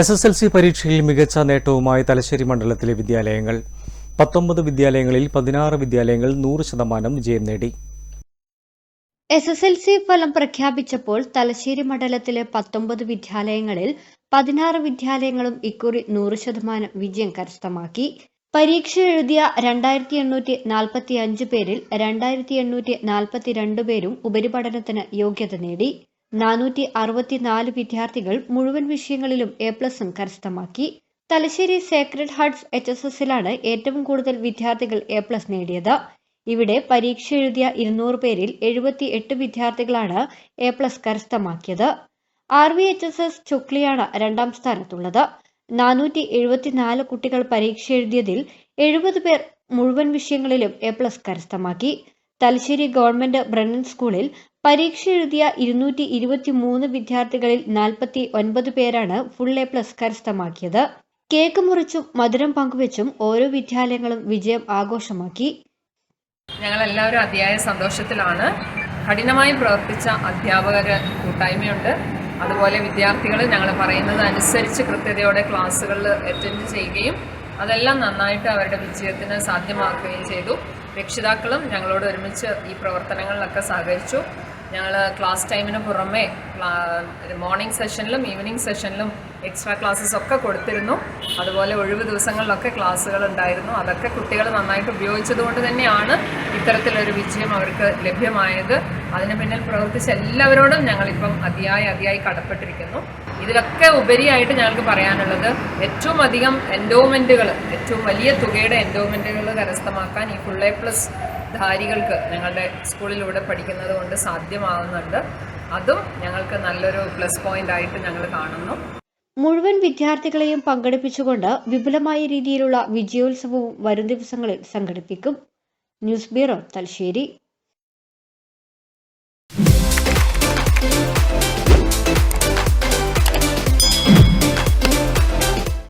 S S L C പരീക്ഷയിൽ മികച്ച നേട്ടവുമായി തലശ്ശേരി മണ്ഡലത്തിലെ വിദ്യാലയങ്ങൾ. പത്തൊമ്പത് വിദ്യാലയങ്ങളിൽ പതിനാറ് വിദ്യാലയങ്ങൾ നൂറ് ശതമാനം വിജയം നേടി. എസ് എസ് എൽ സി ഫലം പ്രഖ്യാപിച്ചപ്പോൾ തലശ്ശേരി മണ്ഡലത്തിലെ പത്തൊമ്പത് വിദ്യാലയങ്ങളിൽ പതിനാറ് വിദ്യാലയങ്ങളും ഇക്കുറി നൂറ് ശതമാനം വിജയം കരസ്ഥമാക്കി. പരീക്ഷ എഴുതിയ രണ്ടായിരത്തി എണ്ണൂറ്റി നാൽപ്പത്തി അഞ്ച് പേരിൽ രണ്ടായിരത്തി എണ്ണൂറ്റി നാൽപ്പത്തി നാൽപ്പത്തിരണ്ട് പേരും ഉപരിപഠനത്തിന് യോഗ്യത നേടി. നാനൂറ്റി അറുപത്തിനാല് വിദ്യാർത്ഥികൾ മുഴുവൻ വിഷയങ്ങളിലും എ പ്ലസും കരസ്ഥമാക്കി. Thalassery sacred hearts H S എസിലാണ് ഏറ്റവും കൂടുതൽ വിദ്യാർത്ഥികൾ എ പ്ലസ് നേടിയത്. ഇവിടെ പരീക്ഷ എഴുതിയ ഇരുന്നൂറ് പേരിൽ എഴുപത്തി എട്ട് വിദ്യാർത്ഥികളാണ് എ പ്ലസ് കരസ്ഥമാക്കിയത്. R V H S S ചുക്ലിയാണ് രണ്ടാം സ്ഥാനത്തുള്ളത്. നാനൂറ്റി എഴുപത്തിനാല് കുട്ടികൾ പരീക്ഷ എഴുതിയതിൽ എഴുപത് പേർ മുഴുവൻ വിഷയങ്ങളിലും എ പ്ലസ് കരസ്ഥമാക്കി. തലശ്ശേരി ഗവൺമെന്റ് ബ്രണ്ണൻ സ്കൂളിൽ പരീക്ഷ എഴുതിയ ഇരുന്നൂറ്റി ഇരുപത്തി മൂന്ന് വിദ്യാർത്ഥികളിൽ നാൽപ്പത്തി ഒൻപത് പേരാണ് ഫുൾ എ പ്ലസ് കരസ്ഥമാക്കിയത്. കേക്ക് മുറിച്ചും മധുരം പങ്കുവച്ചും ഓരോ വിദ്യാലയങ്ങളും വിജയം ആഘോഷമാക്കി. ഞങ്ങൾ എല്ലാവരും അതിയായ സന്തോഷത്തിലാണ്. കഠിനമായി പ്രവർത്തിച്ച അധ്യാപകർ കൂട്ടായ്മയുണ്ട്. അതുപോലെ വിദ്യാർത്ഥികൾ ഞങ്ങൾ പറയുന്നത് അനുസരിച്ച് കൃത്യതയോടെ ക്ലാസ്സുകളിൽ അറ്റൻഡ് ചെയ്യുകയും അതെല്ലാം നന്നായിട്ട് അവരുടെ വിജയത്തിന് സാധ്യമാക്കുകയും ചെയ്തു. രക്ഷിതാക്കളും ഞങ്ങളോട് ഒരുമിച്ച് ഈ പ്രവർത്തനങ്ങളിലൊക്കെ സഹകരിച്ചു. ഞങ്ങൾ ക്ലാസ് ടൈമിന് പുറമെ മോർണിംഗ് സെഷനിലും ഈവനിങ് സെഷനിലും എക്സ്ട്രാ ക്ലാസ്സസ് ഒക്കെ കൊടുത്തിരുന്നു. അതുപോലെ ഒഴിവ് ദിവസങ്ങളിലൊക്കെ ക്ലാസ്സുകൾ ഉണ്ടായിരുന്നു. അതൊക്കെ കുട്ടികൾ നന്നായിട്ട് ഉപയോഗിച്ചതുകൊണ്ട് തന്നെയാണ് ഇത്തരത്തിലൊരു വിജയം അവർക്ക് ലഭ്യമായത്. അതിന് പിന്നിൽ പ്രവർത്തിച്ച എല്ലാവരോടും ഞങ്ങളിപ്പം അതിയായി അതിയായി കടപ്പെട്ടിരിക്കുന്നു. ഇതിലൊക്കെ ഉപരിയായിട്ട് ഞങ്ങൾക്ക് പറയാനുള്ളത് ഏറ്റവും അധികം എൻഡോമെന്റുകൾ ഏറ്റവും വലിയ തുകയുടെ എൻഡോമെന്റുകൾ കരസ്ഥമാക്കാൻ ഈ ഫുൾ എ പ്ലസ് ധാരികൾക്ക് ഞങ്ങളുടെ സ്കൂളിലൂടെ പഠിക്കുന്നത് കൊണ്ട് സാധ്യമാകുന്നുണ്ട്. അതും ഞങ്ങൾക്ക് നല്ലൊരു പ്ലസ് പോയിന്റ് ആയിട്ട് ഞങ്ങൾ കാണുന്നു. മുഴുവൻ വിദ്യാർത്ഥികളെയും പങ്കെടുപ്പിച്ചുകൊണ്ട് വിപുലമായ രീതിയിലുള്ള വിജയോത്സവവും വരും ദിവസങ്ങളിൽ സംഘടിപ്പിക്കും. News bureau Thalassery.